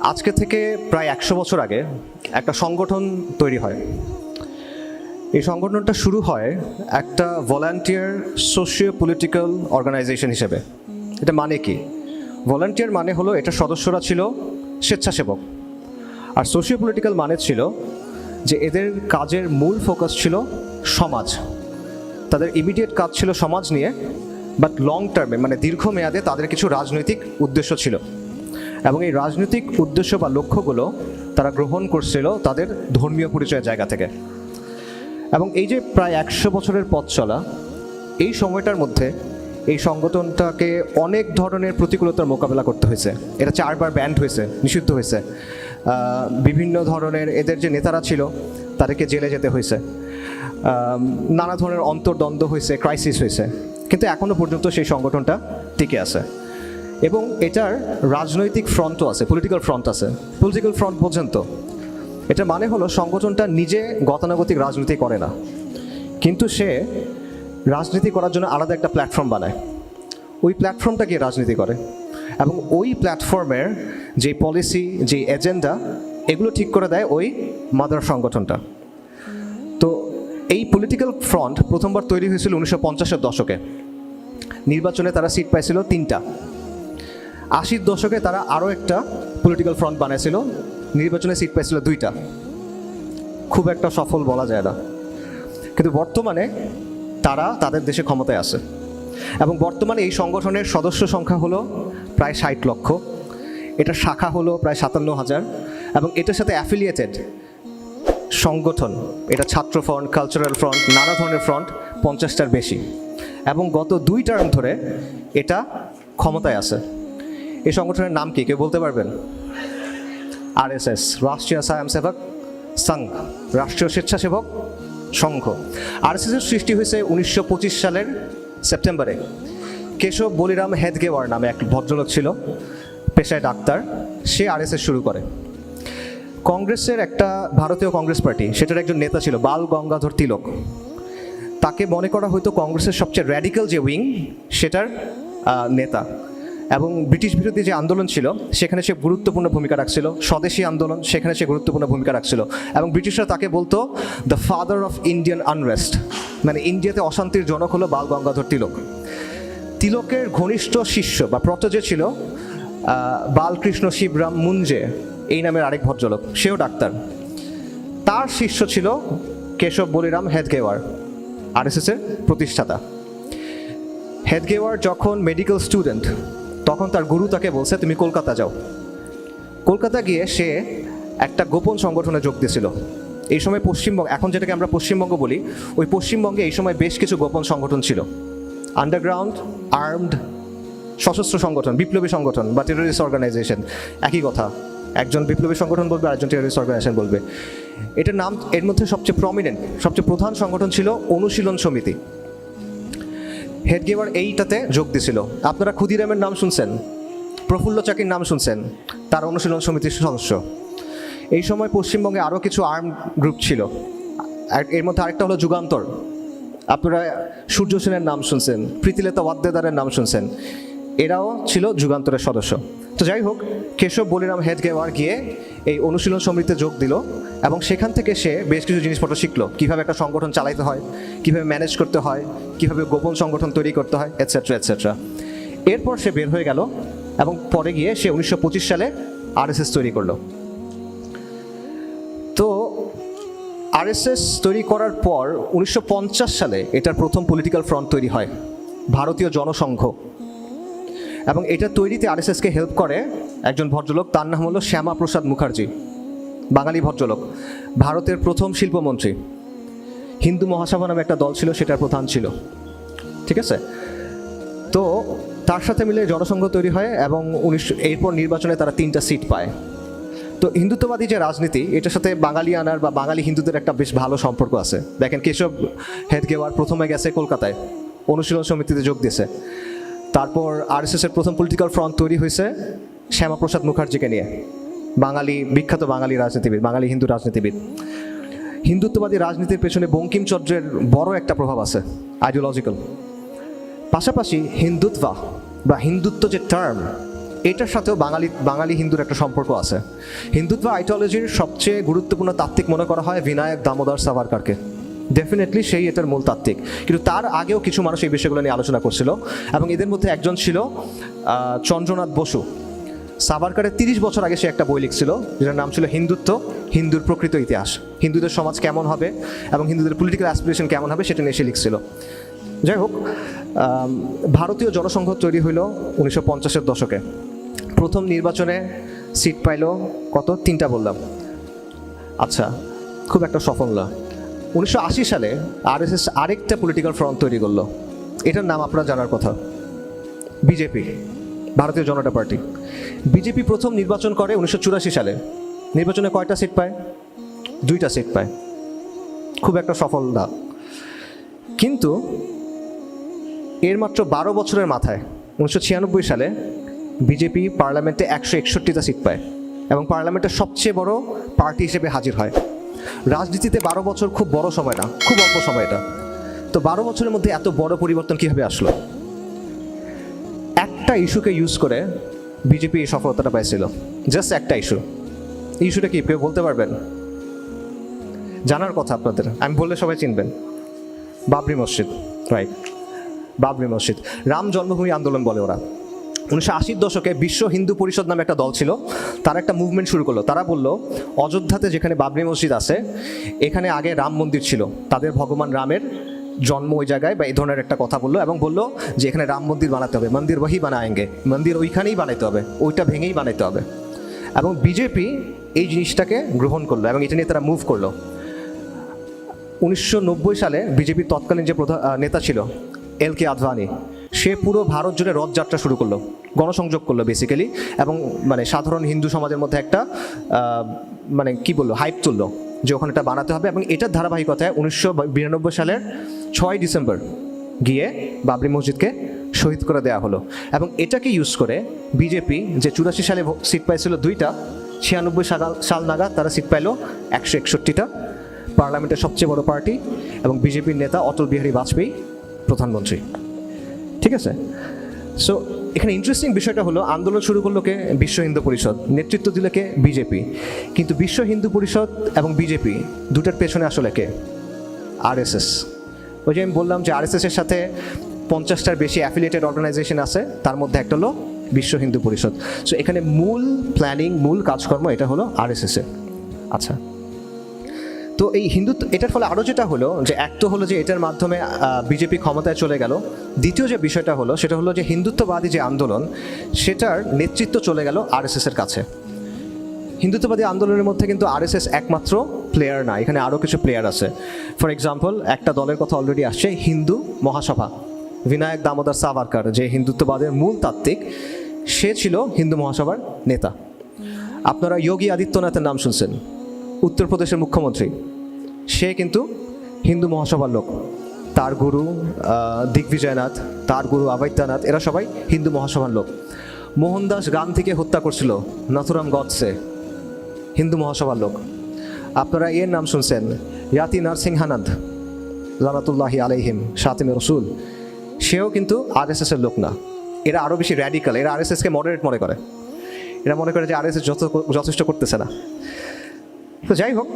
আজকে থেকে প্রায় একশো বছর আগে একটা সংগঠন তৈরি হয়। এই সংগঠনটা শুরু হয় একটা ভলান্টিয়ার সোশিও পলিটিক্যাল অর্গানাইজেশন হিসেবে। এটা মানে কি? ভলান্টিয়ার মানে হলো এটা সদস্যরা ছিল স্বেচ্ছাসেবক। আর সোশিও পলিটিক্যাল মানে ছিল যে এদের কাজের মূল ফোকাস ছিল সমাজ। তাদের ইমিডিয়েট কাজ ছিল সমাজ নিয়ে বাট লং টার্মে মানে দীর্ঘমেয়াদে তাদের কিছু রাজনৈতিক উদ্দেশ্য ছিল। এবং এই রাজনৈতিক উদ্দেশ্য বা লক্ষ্যগুলো তারা গ্রহণ করছিল তাদের ধর্মীয় পরিচয়ের জায়গা থেকে। এবং এই যে প্রায় একশো বছরের পথ চলা, এই সময়টার মধ্যে এই সংগঠনটাকে অনেক ধরনের প্রতিকূলতার মোকাবেলা করতে হয়েছে। এটা চারবার ব্যান্ড হয়েছে, নিষিদ্ধ হয়েছে। বিভিন্ন ধরনের এদের যে নেতারা ছিল, তাদেরকে জেলে যেতে হয়েছে। নানা ধরনের অন্তর্দ্বন্দ্ব হয়েছে ক্রাইসিস হয়েছে। কিন্তু এখনও পর্যন্ত সেই সংগঠনটা টিকে আছে। এবং এটার রাজনৈতিক ফ্রন্টও আছে পলিটিক্যাল ফ্রন্ট আছে। পলিটিক্যাল ফ্রন্ট পর্যন্ত এটা মানে হলো সংগঠনটা নিজে গতানুগতিক রাজনীতি করে না। কিন্তু সে রাজনীতি করার জন্য আলাদা একটা প্ল্যাটফর্ম বানায়। ওই প্ল্যাটফর্মটা গিয়ে রাজনীতি করে। এবং ওই প্ল্যাটফর্মের যে পলিসি যে এজেন্ডা এগুলো ঠিক করে দেয় ওই মাদার সংগঠনটা। তো এই পলিটিক্যাল ফ্রন্ট প্রথমবার তৈরি হয়েছিল উনিশশো পঞ্চাশের দশকে। নির্বাচনে তারা সিট পাইছিল তিনটা। আশির দশকে তারা আরও একটা পলিটিক্যাল ফ্রন্ট বানিয়েছিল। নির্বাচনে সিট পেয়েছিল দুইটা। খুব একটা সফল বলা যায় না। কিন্তু বর্তমানে তারা তাদের দেশে ক্ষমতায় আছে। এবং বর্তমানে এই সংগঠনের সদস্য সংখ্যা হলো প্রায় ষাট লক্ষ। এটা শাখা হলো প্রায় সাতান্ন হাজার। এবং এটার সাথে অ্যাফিলিয়েটেড সংগঠন, এটা ছাত্র ফ্রন্ট কালচারাল ফ্রন্ট নানা ধরনের ফ্রন্ট পঞ্চাশটার বেশি। এবং গত দুই টার্ম ধরে এটা ক্ষমতায় আছে। এই সংগঠনের নাম কি? কেউ বলতে পারবেন? আরএসএস, রাষ্ট্রীয় স্বয়ংসেবক সংঘ, রাষ্ট্রীয় স্বেচ্ছাসেবক সংঘ। আর আরএসএসের সৃষ্টি হয়েছে উনিশশো পঁচিশ সালের সেপ্টেম্বরে। কেশব বলিরাম হেদগেওয়ার নামে এক ভদ্রলোক ছিল, পেশায় ডাক্তার। সে আরএসএস শুরু করে। কংগ্রেসের একটা ভারতীয় কংগ্রেস পার্টি, সেটার একজন নেতা ছিল, বাল গঙ্গাধর তিলক। তাকে মনে করা হয়তো কংগ্রেসের সবচেয়ে র্যাডিক্যাল যে উইং সেটার নেতা। এবং ব্রিটিশ বিরোধী যে আন্দোলন ছিল, সেখানে সে গুরুত্বপূর্ণ ভূমিকা রাখছিল। স্বদেশী আন্দোলন, সেখানে সে গুরুত্বপূর্ণ ভূমিকা রাখছিল। এবং ব্রিটিশরা তাকে বলতো the father of Indian unrest মানে ইন্ডিয়াতে অশান্তির জনক হলো বাল গঙ্গাধর তিলক। তিলকের ঘনিষ্ঠ শিষ্য বা প্রতজে ছিল বালকৃষ্ণ শিবরাম মুঞ্জে, এই নামের আরেক ভদ্রলোক, সেও ডাক্তার। তার শিষ্য ছিল কেশব বলিরাম হেদগেওয়ার আরএসএস এর প্রতিষ্ঠাতা। হেদগেওয়ার যখন মেডিকেল স্টুডেন্ট তখন তার গুরু তাকে বলছে, তুমি কলকাতা যাও। কলকাতা গিয়ে সে একটা গোপন সংগঠনে যোগ দিয়েছিল। এই সময় পশ্চিমবঙ্গ, এখন যেটাকে আমরা পশ্চিমবঙ্গ বলি, ওই পশ্চিমবঙ্গে এই সময় বেশ কিছু গোপন সংগঠন ছিল। আন্ডারগ্রাউন্ড আর্মড সশস্ত্র সংগঠন, বিপ্লবী সংগঠন বা টেরোরিস্ট অর্গানাইজেশন একই কথা। একজন বিপ্লবী সংগঠন বলবে, আরেকজন টেরোরিস্ট অর্গানাইজেশন বলবে। এটার নাম, এর মধ্যে সবচেয়ে প্রমিনেন্ট সবচেয়ে প্রধান সংগঠন ছিল অনুশীলন সমিতি। হেডগেবার এইটাতে যোগ দিছিল। আপনারা ক্ষুদিরামের নাম শুনছেন? প্রফুল্ল চাকির নাম শুনছেন? তার অনুশীলন সমিতির সদস্য। এই সময় পশ্চিমবঙ্গে আরও কিছু আর্ম গ্রুপ ছিল। এর মধ্যে আরেকটা হলো যুগান্তর। আপনারা সূর্য সেনের নাম শুনছেন, প্রীতিলতা ওয়াদ্দেদারের নাম শুনছেন। এরাও ছিল যুগান্তরের সদস্য। তো যাই হোক, কেশব বলিরাম হেডগেওয়ার গিয়ে এই অনুশীলন সমিতিতে যোগ দিল এবং সেখান থেকে সে বেশ কিছু জিনিসপত্র শিখলো। কীভাবে একটা সংগঠন চালাইতে হয়, কীভাবে ম্যানেজ করতে হয়, কীভাবে গোপন সংগঠন তৈরি করতে হয় এটসেট্রা এটসেট্রা এরপর সে বের হয়ে গেল এবং পরে গিয়ে সে উনিশশো পঁচিশ সালে আরএসএস তৈরি করল। তো আরএসএস তৈরি করার পর উনিশশো পঞ্চাশ সালে এটার প্রথম পলিটিক্যাল ফ্রন্ট তৈরি হয়, ভারতীয় জনসংঘ। এবং এটা তৈরিতে আরএসএসকে হেল্প করে একজন ভদ্রলোক, তার নাম হলো শ্যামা প্রসাদ মুখার্জি, বাঙালি ভদ্রলোক, ভারতের প্রথম শিল্পমন্ত্রী। হিন্দু মহাসভা নামে একটা দল ছিল, সেটার প্রধান ছিল। ঠিক আছে? তো তার সাথে মিলে জনসংঘ তৈরি হয় এবং উনিশশো এরপর নির্বাচনে তারা তিনটা সিট পায়। তো হিন্দুত্ববাদী যে রাজনীতি, এটার সাথে বাঙালি আনার বা বাঙালি হিন্দুদের একটা বেশ ভালো সম্পর্ক আছে। দেখেন কেশব হেদগেওয়ার প্রথমে গেছে কলকাতায়। অনুশীলন সমিতিতে যোগ দিয়েছে। তারপর আরএসএস এর প্রথম পলিটিক্যাল ফ্রন্ট তৈরি হয়েছে শ্যামাপ্রসাদ মুখার্জিকে নিয়ে। বাঙালি, বিখ্যাত বাঙালি রাজনীতিবিদ, বাঙালি হিন্দু রাজনীতিবিদ। হিন্দুত্ববাদী রাজনীতির পেছনে বঙ্কিমচন্দ্রের বড় একটা প্রভাব আছে আইডিওলজিক্যাল পাশাপাশি হিন্দুত্বা বা হিন্দুত্ব যে টার্ম এটার সাথেও বাঙালি বাঙালি হিন্দুর একটা সম্পর্ক আছে। হিন্দুত্ব আইডিওলজির সবচেয়ে গুরুত্বপূর্ণ তাত্ত্বিক মনে করা হয় বিনায়ক দামোদর সাভারকারকে। ডেফিনেটলি সেই এটার মূল তাত্ত্বিক। কিন্তু তার আগেও কিছু মানুষ এই বিষয়গুলো নিয়ে আলোচনা করছিল এবং এদের মধ্যে একজন ছিল চন্দ্রনাথ বসু। সাভারকারের তিরিশ বছর আগে সে একটা বই লিখছিল, যেটার নাম ছিল হিন্দুত্ব, হিন্দুর প্রকৃত ইতিহাস। হিন্দুদের সমাজ কেমন হবে এবং হিন্দুদের পলিটিক্যাল অ্যাসপিরেশন কেমন হবে সেটা নিয়ে সে লিখছিল। যাই হোক ভারতীয় জনসংঘ তৈরি হইল উনিশশো পঞ্চাশের দশকে। প্রথম নির্বাচনে সিট পাইল কত? তিনটা বললাম। আচ্ছা খুব একটা সফল না। উনিশশো আশি সালে আরএসএস আরেকটা পলিটিক্যাল ফ্রন্ট তৈরি করল। এটার নাম আপনারা জানার কথা। বিজেপি, ভারতীয় জনতা পার্টি। বিজেপি প্রথম নির্বাচন করে উনিশশো চুরাশি সালে। নির্বাচনে কয়টা সিট পায়? দুইটা সিট পায়। খুব একটা সফল না। কিন্তু এর মাত্র বারো বছরের মাথায় উনিশশো ছিয়ানব্বই সালে বিজেপি পার্লামেন্টে একশো একষট্টিটা সিট পায় এবং পার্লামেন্টের সবচেয়ে বড় পার্টি হিসেবে হাজির হয়। রাজনীতিতে বারো বছর খুব বড় সময় না, খুব অল্প সময় এটা। তো বারো বছরের মধ্যে এত বড় পরিবর্তন কীভাবে আসলো? একটা ইস্যুকে ইউজ করে বিজেপি এই সফলতাটা পাইছিল, জাস্ট একটা ইস্যু। ইস্যুটা কি কেউ বলতে পারবেন? জানার কথা আপনাদের, আমি বললে সবাই চিনবেন। বাবরি মসজিদ রাইট বাবরি মসজিদ। রাম জন্মভূমি আন্দোলন বলে ওরা। উনিশশো আশির দশকে বিশ্ব হিন্দু পরিষদ নামে একটা দল ছিল, তারা একটা মুভমেন্ট শুরু করল। তারা বলল, অযোধ্যাতে যেখানে বাবরি মসজিদ আছে, এখানে আগে রাম মন্দির ছিল। তাদের ভগবান রামের জন্ম ওই জায়গায় বা এই ধরনের একটা কথা বলল এবং বলল যে এখানে রাম মন্দির বানাতে হবে, মন্দির ওহি বানায়েঙ্গে, মন্দির ওইখানেই বানাইতে হবে, ওইটা ভেঙেই বানাইতে হবে। এবং বিজেপি এই জিনিসটাকে গ্রহণ করল এবং এটা নিয়ে তারা মুভ করল। উনিশশো নব্বই সালে বিজেপির তৎকালীন যে প্রধান নেতা ছিল, এল কে আদভানি সে পুরো ভারত জুড়ে রথযাত্রা শুরু করল, গণসংযোগ করল বেসিক্যালি এবং মানে সাধারণ হিন্দু সমাজের মধ্যে একটা মানে কি বলল হাইপ তুললো যে ওখানে এটা বানাতে হবে। এবং এটার ধারাবাহিকতায় উনিশশো বিরানব্বই সালের ছয় ডিসেম্বর গিয়ে বাবরি মসজিদকে শহীদ করে দেওয়া হলো। এবং এটাকে ইউজ করে বিজেপি যে চুরাশি সালে সিট পাইছিল দুইটা, ছিয়ানব্বই সাল সাল নাগাদ তারা সিট পাইলো একশো একষট্টিটা, পার্লামেন্টের সবচেয়ে বড় পার্টি, এবং বিজেপির নেতা অটল বিহারী বাজপেয়ী প্রধানমন্ত্রী। ঠিক আছে? সো এখানে ইন্টারেস্টিং বিষয়টা হলো, আন্দোলন শুরু করল কে? বিশ্ব হিন্দু পরিষদ। নেতৃত্ব দিল কে? বিজেপি কিন্তু বিশ্ব হিন্দু পরিষদ এবং বিজেপি দুটার পেছনে আসলে কে? আরএসএস ওই যে আমি বললাম যে আরএসএস এর সাথে পঞ্চাশটার বেশি অ্যাফিলিয়েটেড অর্গানাইজেশন আছে, তার মধ্যে একটা হলো বিশ্ব হিন্দু পরিষদ। সো এখানে মূল প্ল্যানিং মূল কাজকর্ম এটা হলো আরএসএস এর। আচ্ছা। তো এই হিন্দুত্ব, এটার ফলে আরও যেটা হলো, যে এক তো হলো যে এটার মাধ্যমে বিজেপি ক্ষমতায় চলে গেল। দ্বিতীয় যে বিষয়টা হলো, সেটা হলো যে হিন্দুত্ববাদী যে আন্দোলন, সেটার নেতৃত্ব চলে গেল আরএসএস এর কাছে। হিন্দুত্ববাদী আন্দোলনের মধ্যে কিন্তু আরএসএস একমাত্র প্লেয়ার না, এখানে আরও কিছু প্লেয়ার আছে। ফর এক্সাম্পল একটা দলের কথা অলরেডি আসছে, হিন্দু মহাসভা। বিনায়ক দামোদর সাভারকার, যে হিন্দুত্ববাদের মূল তাত্ত্বিক, সে ছিল হিন্দু মহাসভার নেতা। আপনারা যোগী আদিত্যনাথের নাম শুনছেন। উত্তরপ্রদেশের মুখ্যমন্ত্রী। সে কিন্তু হিন্দু মহাসভার লোক। তার গুরু দিগ্বিজয়নাথ, তার গুরু আবাইত্যানাথ এরা সবাই হিন্দু মহাসভার লোক। মোহনদাস গান্ধীকে হত্যা করছিল নথুরাম গডসে হিন্দু মহাসভার লোক। আপনারা এর নাম শুনছেন, ইয়াতি নরসিংহানন্দ জানাতুল্লাহি আলাইহিম সাতিম রসুল। সেও কিন্তু আরএসএস এর লোক না। এরা আরও বেশি র্যাডিক্যাল এরা আরএসএসকে মডারেট মনে করে। এরা মনে করে যে আরএসএস যত যথেষ্ট করতেছে না। তো যাই হোক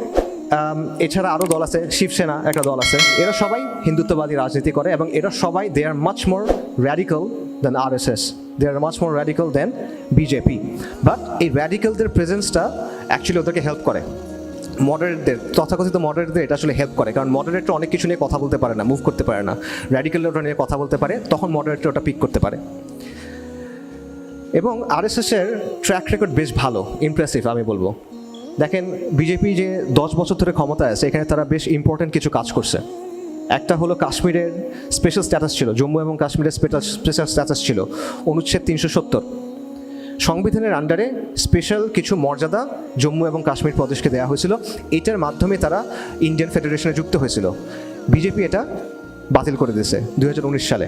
এছাড়া আরও দল আছে, শিবসেনা একটা দল আছে। এরা সবাই হিন্দুত্ববাদী রাজনীতি করে এবং এরা সবাই they are much more radical than R S S they are much more radical than BJP but এই র্যাডিক্যালদের প্রেজেন্সটা অ্যাকচুয়ালি ওদেরকে হেল্প করে। মডারেটদের তথাকথিত মডারেটদের এটা আসলে হেল্প করে। কারণ মডারেটর অনেক কিছু নিয়ে কথা বলতে পারে না মুভ করতে পারে না। র্যাডিক্যাল ওটা নিয়ে কথা বলতে পারে, তখন মডারেটর ওটা পিক করতে পারে। এবং আরএসএসের ট্র্যাক রেকর্ড বেশ ভালো ইমপ্রেসিভ আমি বলব। দেখেন, বিজেপি যে দশ বছর ধরে ক্ষমতায় আছে, এখানে তারা বেশ ইম্পর্ট্যান্ট কিছু কাজ করছে। একটা হলো কাশ্মীরের স্পেশাল স্ট্যাটাস ছিল, জম্মু এবং কাশ্মীরের স্পেশাল স্ট্যাটাস ছিল, অনুচ্ছেদ তিনশো সত্তর। সংবিধানের আন্ডারে স্পেশাল কিছু মর্যাদা জম্মু এবং কাশ্মীর প্রদেশকে দেওয়া হয়েছিল, এটার মাধ্যমে তারা ইন্ডিয়ান ফেডারেশনে যুক্ত হয়েছিল। বিজেপি এটা বাতিল করে দিয়েছে দু হাজার উনিশ সালে।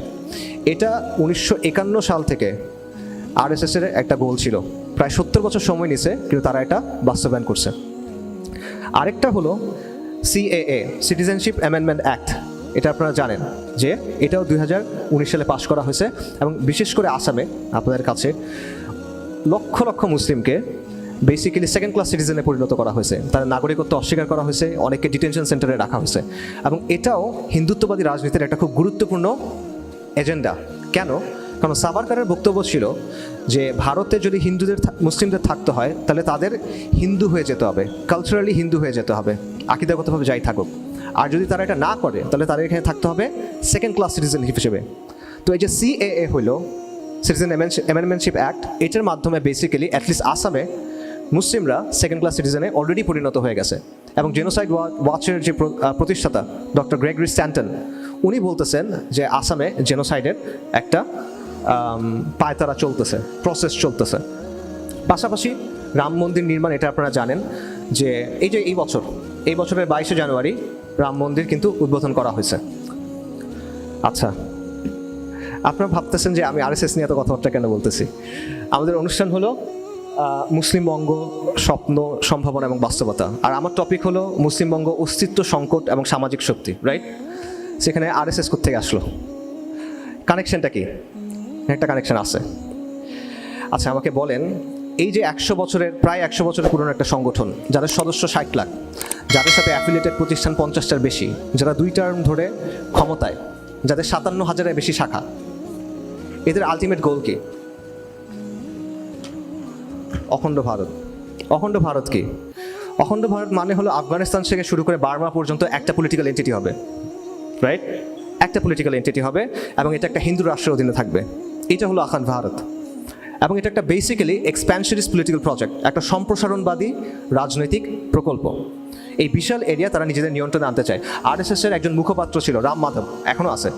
এটা উনিশশো একান্ন সাল থেকে আরএসএস এর একটা গোল ছিল। প্রায় সত্তর বছর সময় নিছে, কিন্তু তারা এটা বাস্তবায়ন করছে। আরেকটা হলো সিএএ সিটিজেনশিপ অ্যামেন্ডমেন্ট অ্যাক্ট এটা আপনারা জানেন যে এটাও দুই হাজার উনিশ সালে পাশ করা হয়েছে এবং বিশেষ করে আসামে আপনাদের কাছে লক্ষ লক্ষ মুসলিমকে বেসিক্যালি সেকেন্ড ক্লাস সিটিজেনে পরিণত করা হয়েছে। তার নাগরিকত্ব অস্বীকার করা হয়েছে, অনেককে ডিটেনশন সেন্টারে রাখা হয়েছে। এবং এটাও হিন্দুত্ববাদী রাজনীতির একটা খুব গুরুত্বপূর্ণ এজেন্ডা কেন? কারণ সাভারকারের বক্তব্য ছিল যে ভারতে যদি হিন্দুদের মুসলিমদের থাকতে হয়, তাহলে তাদের হিন্দু হয়ে যেতে হবে কালচারালি হিন্দু হয়ে যেতে হবে, আকিদাগতভাবে যাই থাকুক। আর যদি তারা এটা না করে, তাহলে তাদের এখানে থাকতে হবে সেকেন্ড ক্লাস সিটিজেন হিসেবে। তো এই যে সিএএ হলো সিটিজেন অ্যামেন্ডমেন্টশিপ অ্যাক্ট এটার মাধ্যমে বেসিক্যালি অ্যাটলিস্ট আসামে মুসলিমরা সেকেন্ড ক্লাস সিটিজেনে অলরেডি পরিণত হয়ে গেছে। এবং জেনোসাইড ওয়াচের যে প্রতিষ্ঠাতা ডক্টর গ্রেগরি স্ট্যান্টন উনি বলতেছেন যে আসামে জেনোসাইডের একটা পায়তারা চলতেছে প্রসেস চলতেছে। পাশাপাশি রাম মন্দির নির্মাণ, এটা আপনারা জানেন যে এই যে এই বছর, এই বছরের বাইশে জানুয়ারি রাম মন্দির কিন্তু উদ্বোধন করা হয়েছে। আচ্ছা আপনারা ভাবতেছেন যে আমি আর এস এস নিয়ে এত কথাবার্তা কেন বলতেছি? আমাদের অনুষ্ঠান হলো মুসলিমবঙ্গ স্বপ্ন, সম্ভাবনা এবং বাস্তবতা। আর আমার টপিক হলো মুসলিমবঙ্গ অস্তিত্ব, সংকট এবং সামাজিক শক্তি রাইট সেখানে আর এস এস থেকে আসলো কানেকশনটা কি? একটা কানেকশন আছে। আচ্ছা আমাকে বলেন এই যে একশো বছরের প্রায় একশো বছরের পুরনো একটা সংগঠন যাদের সদস্য ষাট লাখ যাদের সাথে অ্যাফিলিয়েটেড প্রতিষ্ঠান পঞ্চাশটার বেশি যারা দুই টার্ম ধরে ক্ষমতায় যাদের সাতান্ন হাজারের বেশি শাখা এদের আলটিমেট গোল কি? অখণ্ড ভারত। অখণ্ড ভারত কি? অখণ্ড ভারত মানে হলো আফগানিস্তান থেকে শুরু করে বার্মা পর্যন্ত একটা পলিটিক্যাল এন্টিটি হবে। রাইট একটা পলিটিক্যাল এন্টিটি হবে এবং এটা একটা হিন্দু রাষ্ট্রের অধীনে থাকবে। এটা হলো আখান ভারত। এবং এটা একটা বেসিক্যালি এক্সপ্যানশনিস্ট পলিটিক্যাল প্রজেক্ট একটা সম্প্রসারণবাদী রাজনৈতিক প্রকল্প। এই বিশাল এরিয়া তারা নিজেদের নিয়ন্ত্রণে আনতে চায়। আরএসএস এর একজন মুখপাত্র ছিল, রাম মাধব এখনও আছে।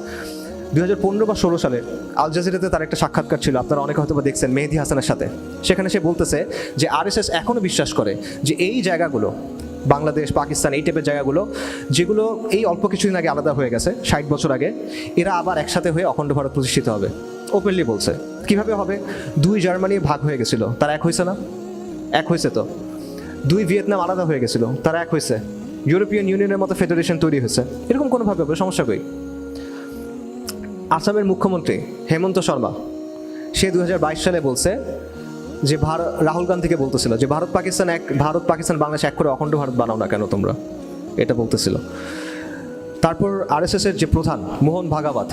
দুই হাজার পনেরো বা ষোলো সালে আল জাজিরাতে তার একটা সাক্ষাৎকার ছিল, আপনারা অনেকে হয়তো দেখছেন মেহেদি হাসানের সাথে। সেখানে সে বলতেছে যে আরএসএস এখনও বিশ্বাস করে যে এই জায়গাগুলো, বাংলাদেশ, পাকিস্তান, এই টাইপের জায়গাগুলো, যেগুলো এই অল্প কিছুদিন আগে আলাদা হয়ে গেছে, ষাট বছর আগে, এরা আবার একসাথে হয়ে অখণ্ড ভারত প্রতিষ্ঠিত হবে। ওপেনলি বলছে। কীভাবে হবে? দুই জার্মানি ভাগ হয়ে গেছিল, তারা এক হয়েছে না? এক হয়েছে তো। দুই ভিয়েতনাম আলাদা হয়ে গেছিল, তারা এক হয়েছে। ইউরোপিয়ান ইউনিয়নের মতো ফেডারেশন তৈরি হয়েছে। এরকম কোনোভাবে হবে, সমস্যা কই? আসামের মুখ্যমন্ত্রী হেমন্ত শর্মা, সে দু হাজার বাইশ সালে বলছে যে ভারত রাহুল গান্ধীকে বলতেছিল যে ভারত পাকিস্তান এক, ভারত পাকিস্তান বাংলাদেশ এক করে অখণ্ড ভারত বানাও না কেন তোমরা? এটা বলতেছিল। তারপর আরএসএস এর যে প্রধান মোহন ভাগাবাত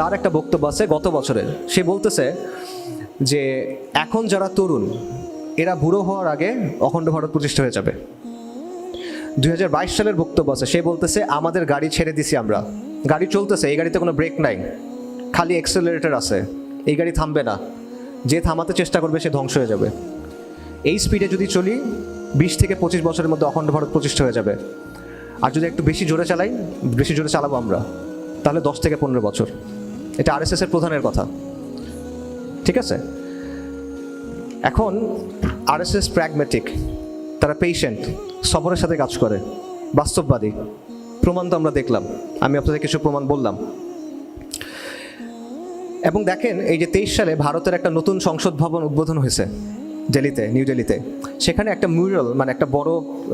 তার একটা বক্তব্য আছে গত বছরের। সে বলতেছে যে, এখন যারা তরুণ, এরা বুড়ো হওয়ার আগে অখণ্ড ভারত প্রতিষ্ঠা হয়ে যাবে। দু হাজার বাইশ সালের বক্তব্য আছে, সে বলতেছে, আমাদের গাড়ি ছেড়ে দিছি আমরা। গাড়ি চলতেছে, এই গাড়িতে কোনো ব্রেক নাই। খালি এক্সেলারেটর আছে। এই গাড়ি থামবে না। যে থামাতে চেষ্টা করবে, সে ধ্বংস হয়ে যাবে। এই স্পিডে যদি চলি, বিশ থেকে পঁচিশ বছরের মধ্যে অখণ্ড ভারত প্রতিষ্ঠা হয়ে যাবে। আর যদি একটু বেশি জোরে চালাই, বেশি জোরে চালাবো আমরা, তাহলে দশ থেকে পনেরো বছর। এটা আরএসএস এর প্রধানের কথা। ঠিক আছে? এখন আরএসএস প্র্যাগমেটিক তারা পেশেন্ট সবরের সাথে কাজ করে, বাস্তববাদী। প্রমাণ তো আমরা দেখলাম। আমি আপনাদের কিছু প্রমাণ বললাম। এবং দেখেন, এই যে তেইশ সালে ভারতের একটা নতুন সংসদ ভবন উদ্বোধন হয়েছে, দিল্লিতে, নিউ দিল্লিতে। সেখানে একটা মিউরাল মানে একটা বড়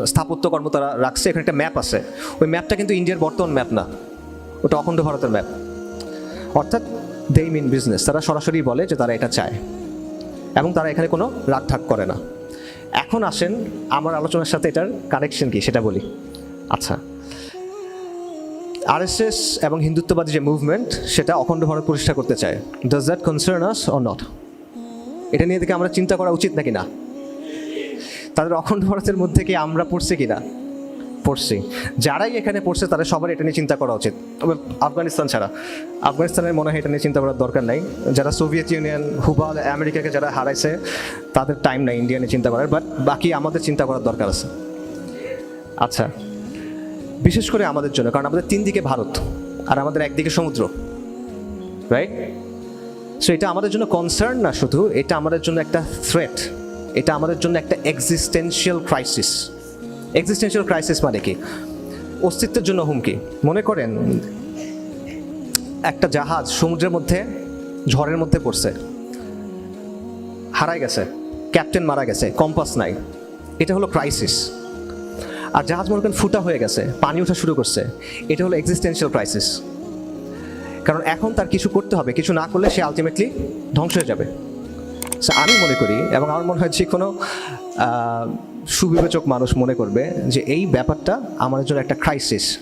স্থাপত্য কর্ম তারা রাখছে। এখানে একটা ম্যাপ আছে। ওই ম্যাপটা কিন্তু ইন্ডিয়ার বর্তমান ম্যাপ না। ওটা অখণ্ড ভারতের ম্যাপ অর্থাৎ দে মিন বিজনেস তারা সরাসরি বলে যে তারা এটা চায়। এবং তারা এখানে কোনো রাগঢাক করে না। এখন আসেন আমার আলোচনার সাথে এটার কানেকশন কি, সেটা বলি। আচ্ছা। আরএসএস এবং হিন্দুত্ববাদী যে মুভমেন্ট সেটা অখণ্ড ভারত প্রতিষ্ঠা করতে চায়। Does that concern us or not এটা নিয়ে থেকে আমরা চিন্তা করা উচিত নাকি না? তাদের অখণ্ড ভারতের মধ্যে কি আমরা পড়ছি কি না পড়ছি। যারাই এখানে পড়ছে তারা সবার এটা নিয়ে চিন্তা করা উচিত। তবে আফগানিস্তান ছাড়া। আফগানিস্তানের মনে হয় এটা নিয়ে চিন্তা করার দরকার নাই। যারা সোভিয়েত ইউনিয়ন, হুবা আমেরিকাকে যারা হারাইছে, তাদের টাইম নাই ইন্ডিয়া নিয়ে চিন্তা করার বাট বাকি আমাদের চিন্তা করার দরকার আছে। আচ্ছা বিশেষ করে আমাদের জন্য, কারণ আমাদের তিন দিকে ভারত, আর আমাদের একদিকে সমুদ্র রাইট সো এটা আমাদের জন্য কনসার্ন না শুধু, এটা আমাদের জন্য একটা থ্রেট এটা আমাদের জন্য একটা এক্সিস্টেন্সিয়াল ক্রাইসিস এক্সিস্টেন্সিয়াল ক্রাইসিস মানে কি? অস্তিত্বের জন্য হুমকি। মনে করেন, একটা জাহাজ সমুদ্রের মধ্যে, ঝড়ের মধ্যে পড়ছে। হারাই গেছে। ক্যাপ্টেন মারা গেছে। কম্পাস নাই। এটা হলো ক্রাইসিস আর জাহাজ মনে করেন ফুটা হয়ে গেছে। পানি ওঠা শুরু করছে। এটা হলো এক্সিস্টেন্সিয়াল ক্রাইসিস কারণ এখন তার কিছু করতে হবে। কিছু না করলে সে আলটিমেটলি ধ্বংস হয়ে যাবে। আমি মনে করি এবং আমার মনে হয় যে কোনো সুবিবেচক মানুষ মনে করবে যে এই ব্যাপারটা আমাদের জন্য একটা ক্রাইসিস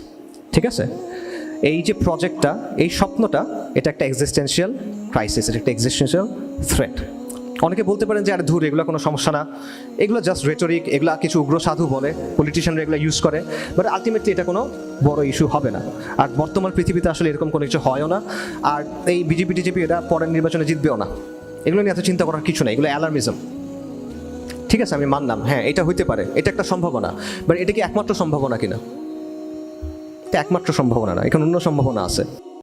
ঠিক আছে? এই যে প্রজেক্টটা এই স্বপ্নটা, এটা একটা এক্সিস্টেন্সিয়াল ক্রাইসিস এটা একটা এক্সিস্টেন্সিয়াল থ্রেট অনেকে বলতে পারেন যে, আর ধুর, এগুলো কোনো সমস্যা না। এগুলো জাস্ট রেটরিক এগুলো কিছু উগ্র সাধু বলে পলিটিশিয়ানরা এগুলো ইউজ করে। বাট আলটিমেটলি এটা কোনো বড় ইস্যু হবে না। আর বর্তমান পৃথিবীতে আসলে এরকম কোনো কিছু হয়ও না। আর এই বিজেপি টিজেপি এটা পরের নির্বাচনে জিতবেও না। এগুলো নিয়ে এত চিন্তা করার কিছু নেই। এগুলো অ্যালার্মিজম ঠিক আছে, আমি মানলাম। হ্যাঁ এটা হইতে পারে। এটা একটা সম্ভাবনা। বাট এটা কি একমাত্র সম্ভাবনা কিনা? এটা একমাত্র সম্ভাবনা না, এখানে অন্য সম্ভাবনা আছে।